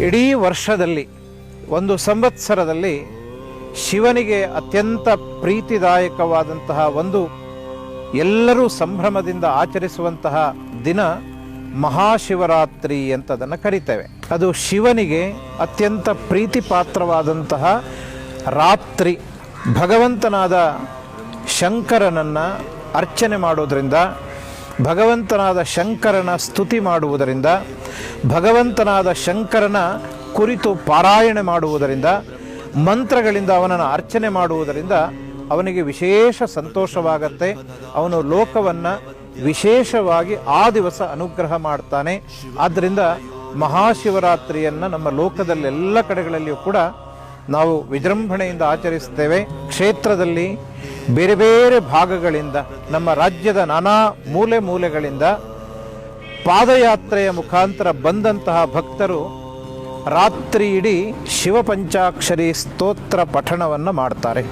ಇಡೀ ವರ್ಷದಲ್ಲಿ, ಒಂದು ಸಂವತ್ಸರದಲ್ಲಿ ಶಿವನಿಗೆ ಅತ್ಯಂತ ಪ್ರೀತಿದಾಯಕವಾದಂತಹ ಒಂದು ಎಲ್ಲರೂ ಸಂಭ್ರಮದಿಂದ ಆಚರಿಸುವಂತಹ ದಿನ ಮಹಾಶಿವರಾತ್ರಿ ಅಂತ ಅದನ್ನು ಕರಿತೇವೆ. ಅದು ಶಿವನಿಗೆ ಅತ್ಯಂತ ಪ್ರೀತಿಪಾತ್ರವಾದಂತಹ ರಾತ್ರಿ. ಭಗವಂತನಾದ ಶಂಕರನನ್ನು ಅರ್ಚನೆ ಮಾಡೋದರಿಂದ ಭಗವಂತನಾದ ಶಂಕರನ ಸ್ತುತಿ ಮಾಡುವುದರಿಂದ, ಭಗವಂತನಾದ ಶಂಕರನ ಕುರಿತು ಪಾರಾಯಣೆ ಮಾಡುವುದರಿಂದ, ಮಂತ್ರಗಳಿಂದ ಅವನನ್ನು ಅರ್ಚನೆ ಮಾಡುವುದರಿಂದ ಅವನಿಗೆ ವಿಶೇಷ ಸಂತೋಷವಾಗತ್ತೆ. ಅವನು ಲೋಕವನ್ನು ವಿಶೇಷವಾಗಿ ಆ ದಿವಸ ಅನುಗ್ರಹ ಮಾಡ್ತಾನೆ. ಆದ್ದರಿಂದ ಮಹಾಶಿವರಾತ್ರಿಯನ್ನು ನಮ್ಮ ಲೋಕದಲ್ಲೆಲ್ಲ ಕಡೆಗಳಲ್ಲಿಯೂ ಕೂಡ ನಾವು ವಿಜೃಂಭಣೆಯಿಂದ ಆಚರಿಸ್ತೇವೆ. ಕ್ಷೇತ್ರದಲ್ಲಿ ಬೇರೆ ಬೇರೆ ಭಾಗಗಳಿಂದ, ನಮ್ಮ ರಾಜ್ಯದ ನಾನಾ ಮೂಲೆ ಮೂಲೆಗಳಿಂದ ಪಾದಯಾತ್ರೆಯ ಮುಖಾಂತರ ಬಂದಂತಹ ಭಕ್ತರು ರಾತ್ರಿ ಇಡೀ ಶಿವಪಂಚಾಕ್ಷರಿ ಸ್ತೋತ್ರ ಪಠಣವನ್ನು ಮಾಡ್ತಾರೆ.